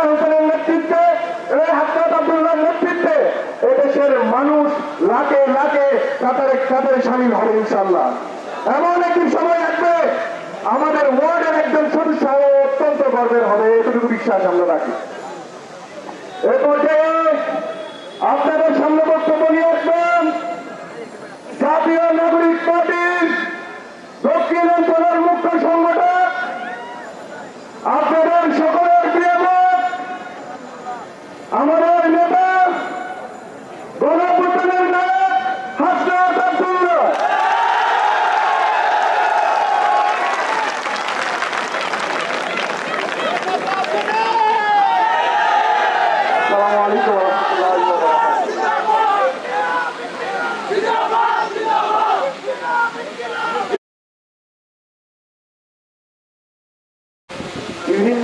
আক্তার হোসেনের নেতৃত্বে এবং হাসনাত আব্দুল্লাহর নেতৃত্বে এদেশের মানুষ লাখে লাখে কাতারে কাতারে সামিল হবে ইনশাল্লাহ এমন একটি সময় আসবে, আমাদের ওয়ার্ডের একজন সদস্য অত্যন্ত গর্বের হবে এতটুকু বিশ্বাস আমরা রাখি। এ পর্যায়ে আপনাদের সামনে বক্তব্য নিয়ে আসবেন, জাতীয় নাগরিক পার্টির দক্ষিণ অঞ্চলের মুখ্য সংগঠক, আপনাদের সকলের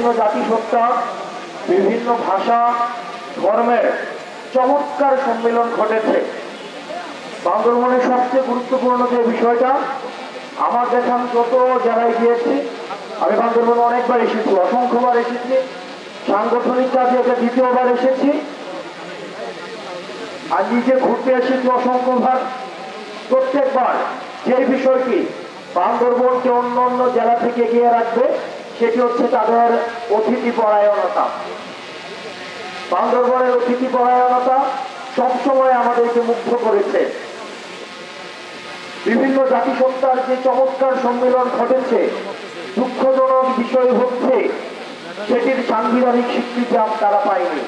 বিভিন্ন জাতিসত্তা বিভিন্ন ভাষা, ধর্মের চমৎকার সম্মেলন ঘটেছে। বান্দরবনের সবচেয়ে গুরুত্বপূর্ণ যে বিষয়টা, আমার দেখা আমি যত জায়গায় গিয়েছি, আমি বান্দরবনে অনেকবার এসেছি, অসংখ্যবার এসেছি, সাংগঠনিক কাজে এটা দ্বিতীয়বার এসেছি। আর নিজে ঘুরতে এসেছি অসংখ্যবার। প্রত্যেকবার যে বিষয়টি বান্দরবনকে অন্য অন্য জেলা থেকে এগিয়ে রাখবে সেটি হচ্ছে তাদের অতিথি পরায়ণতা। বান্দরবনের অতিথি পরায়ণতা সবসময় আমাদেরকে মুগ্ধ করেছে। বিভিন্ন জাতিসত্তার যে চমৎকার সম্মেলন ঘটেছে, দুঃখজনক বিষয় হচ্ছে, সেটির সাংবিধানিক স্বীকৃতি তারা পায়নি।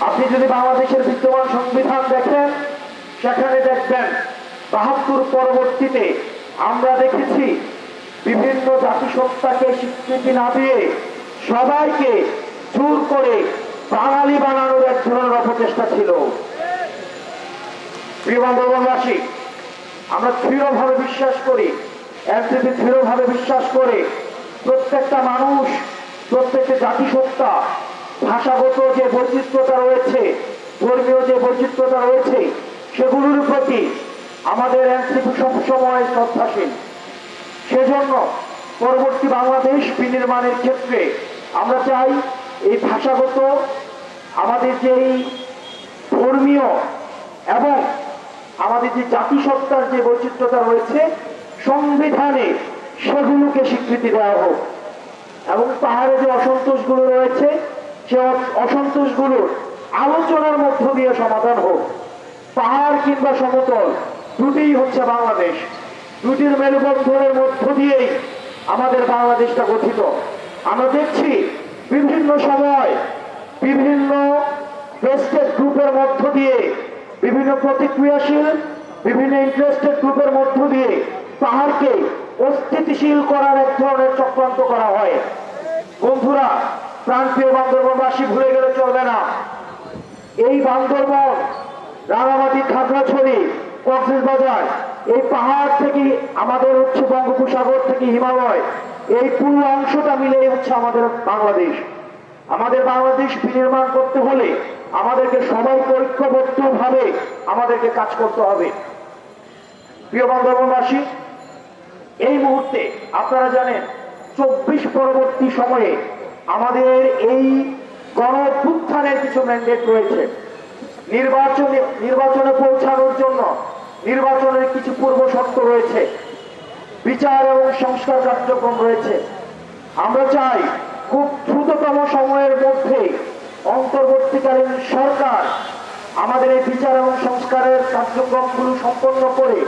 আপনি যদি বাংলাদেশের বিদ্যমান সংবিধান দেখেন, সেখানে দেখবেন বাহাত্তর পরবর্তীতে আমরা দেখেছি বিভিন্ন জাতিসত্তাকে স্বীকৃতি না দিয়ে সবাইকে জোর করে বাঙালি বানানোর এক ধরনের অপচেষ্টা ছিল। প্রিয় আমরা দৃঢ়ভাবে বিশ্বাস করি, এনসিপি দৃঢ়ভাবে বিশ্বাস করে প্রত্যেকটা মানুষ, প্রত্যেকটা জাতিসত্তা, ভাষাগত যে বৈচিত্র্যতা রয়েছে, ধর্মীয় যে বৈচিত্র্যতা রয়েছে, সেগুলোর প্রতি আমাদের এনসিপি সবসময় শ্রদ্ধাশীল। সেজন্য পরবর্তী বাংলাদেশ বিনির্মাণের ক্ষেত্রে আমরা চাই এই ভাষাগত, আমাদের যেই ধর্মীয় এবং আমাদের যে জাতিসত্তার যে বৈচিত্র্যতা রয়েছে, সংবিধানে সেগুলোকে স্বীকৃতি দেওয়া হোক। এবং পাহাড়ে যে অসন্তোষগুলো রয়েছে, সে অসন্তোষগুলোর আলোচনার মধ্য দিয়ে সমাধান হোক। পাহাড় কিংবা সমতল, দুটিই হচ্ছে বাংলাদেশ। দুটির মেরুবন্ধনের মধ্য দিয়েই আমাদের বাংলাদেশটা গঠিত। আমরা দেখছি বিভিন্ন সময় বিভিন্ন ভেস্টেড গ্রুপের মধ্য দিয়ে বিভিন্ন প্রতিক্রিয়াশীল, বিভিন্ন ইন্টারেস্টেড গ্রুপের মধ্য দিয়ে পাহাড়কে অস্থিতিশীল করার এক ধরনের চক্রান্ত করা হয়। বন্ধুরা, প্রান্তীয় বান্দরবনবাসী ভুলে গেলে চলবে না। এই বান্দরবন রাঙামাটি খাগড়াছড়ি কক্সেস বাজার, এই পাহাড় থেকে আমাদের হচ্ছে বঙ্গোপসাগর থেকে হিমালয়, এই পুরো অংশটা মিলেই হচ্ছে আমাদের বাংলাদেশ। আমাদের বাংলাদেশ বিনির্মাণ করতে হলে আমাদেরকে সবাইকে ঐক্যবদ্ধভাবে আমাদেরকে কাজ করতে হবে। প্রিয় বান্ধববাসী এই মুহূর্তে আপনারা জানেন, চব্বিশ পরবর্তী সময়ে আমাদের এই গণ কিছু ম্যান্ডেট রয়েছে। নির্বাচনে নির্বাচনে পৌঁছানোর জন্য নির্বাচনের কিছু পূর্ব শর্ত রয়েছে। বিচার এবং সংস্কার কার্যক্রম রয়েছে। আমরা চাই খুব দ্রুততম সময়ের মধ্যে অন্তর্বর্তীকালীন সরকার আমাদের এই বিচার এবং সংস্কারের কার্যক্রমগুলো সম্পন্ন করে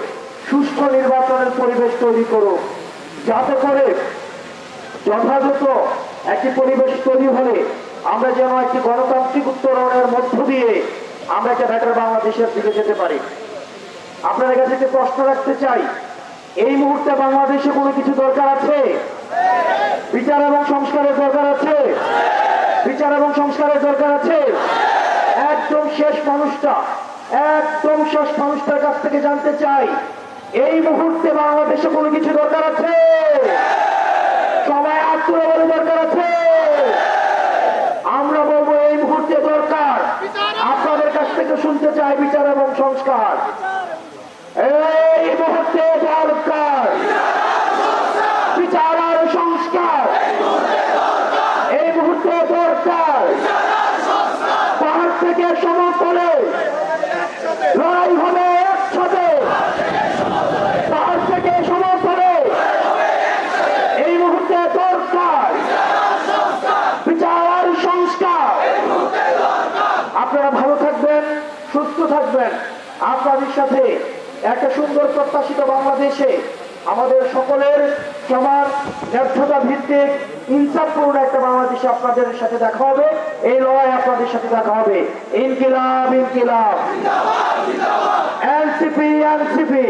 সুষ্ঠু নির্বাচনের পরিবেশ তৈরি করুক। যাতে করে যথাযথ একটি পরিবেশ তৈরি হলে আমরা যেন একটি গণতান্ত্রিক উত্তরণের মধ্য দিয়ে আমরা একটা বেটার বাংলাদেশের দিকে যেতে পারি। আপনাদের কাছে একটি প্রশ্ন রাখতে চাই। এই মুহূর্তে বাংলাদেশে কোনো কিছু দরকার আছে? বিচার এবং সংস্কারের দরকার আছে? বিচার এবং সংস্কারের দরকার আছে? একদম শেষ মানুষটা, একদম শেষ মানুষটার কাছ থেকে জানতে চাই, এই মুহূর্তে বাংলাদেশে কোনো কিছু দরকার আছে? সবাই আত্মীয় দরকার আছে? আমরা বলব এই মুহূর্তে দরকার। আপনাদের কাছ থেকে শুনতে চাই বিচার এবং সংস্কার। সরকার পাহাড় থেকে সমতলে লড়াই হবে একসাথে। পাহাড় থেকে সমতলে এই মুহূর্তে দরকার। বিচার সংস্কার। আপনারা ভালো থাকবেন, সুস্থ থাকবেন। আপনাদের সাথে একটা সুন্দর প্রত্যাশিত বাংলাদেশে আমাদের সকলের সমান ন্যায্যতা ভিত্তিক ইনসাফপূর্ণ একটা বাংলাদেশে আপনাদের সাথে দেখা হবে। এই লড়াই আপনাদের সাথে দেখা হবে। ইনকিলাব ইনকিলাব। NCP NCP.